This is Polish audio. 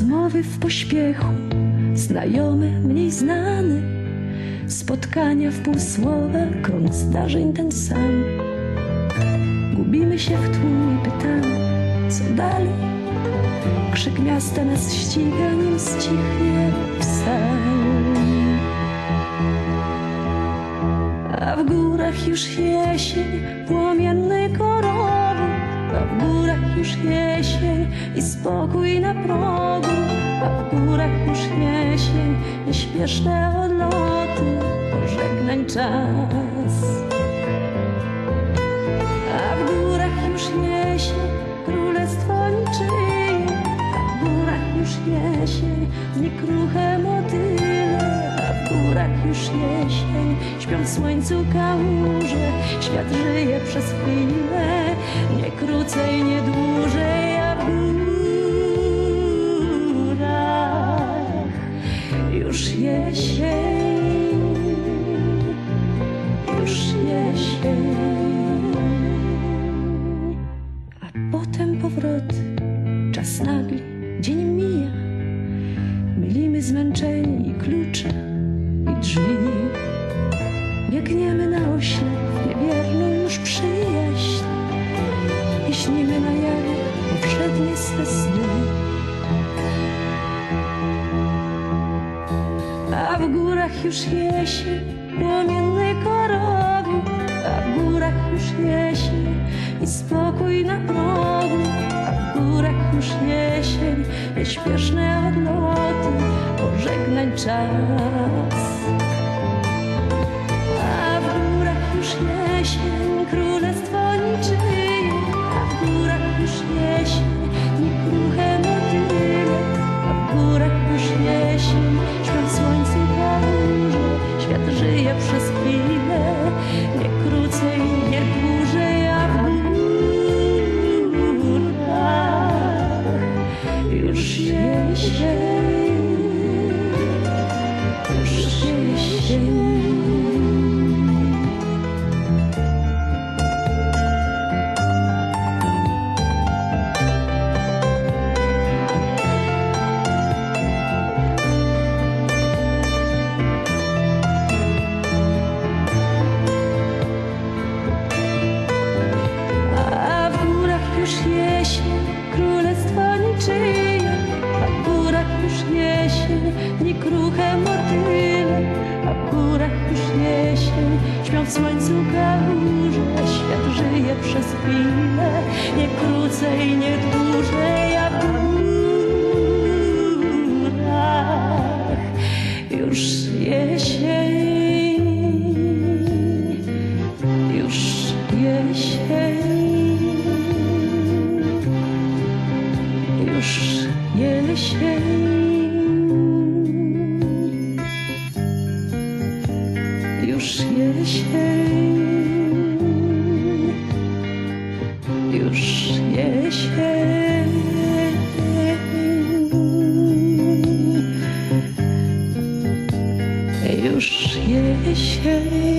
Rozmowy w pośpiechu, znajomy, mniej znany. Spotkania w półsłowa, krąg zdarzeń ten sam. Gubimy się w tłumie, pytamy, co dalej? Krzyk miasta nas ściga, nim stichnie psalm. A w górach już jesień, płomienny korowy, a w górach już jesień i spokój na progu, nieśpieszne odloty, pożegnań czas. A w górach już jesień, królestwo niczyje, a w górach już jesień, dni kruche motyle, a w górach już jesień, śpią w słońcu kałuże, świat żyje przez chwilę, nie krócej, nie już jesień, już jesień. A potem powroty, czas nagli, dzień mija. Mylimy zmęczenie i klucze, i drzwi. Biegniemy na oślep, niewierną już przyjaźń. I śnimy na jawie powszednie swe sny. W górach już jesień, płomienny korowy, a w górach już jesień i spokój na progu, a w górach już jesień, nieśpieszne odloty, pożegnań czas. Już jesień, już jesień. A przez chwilę, nie krócej, nie dłużej, a w górach już jesień. Już jesień, już jesień, już jesień, już jesień. Już jesień.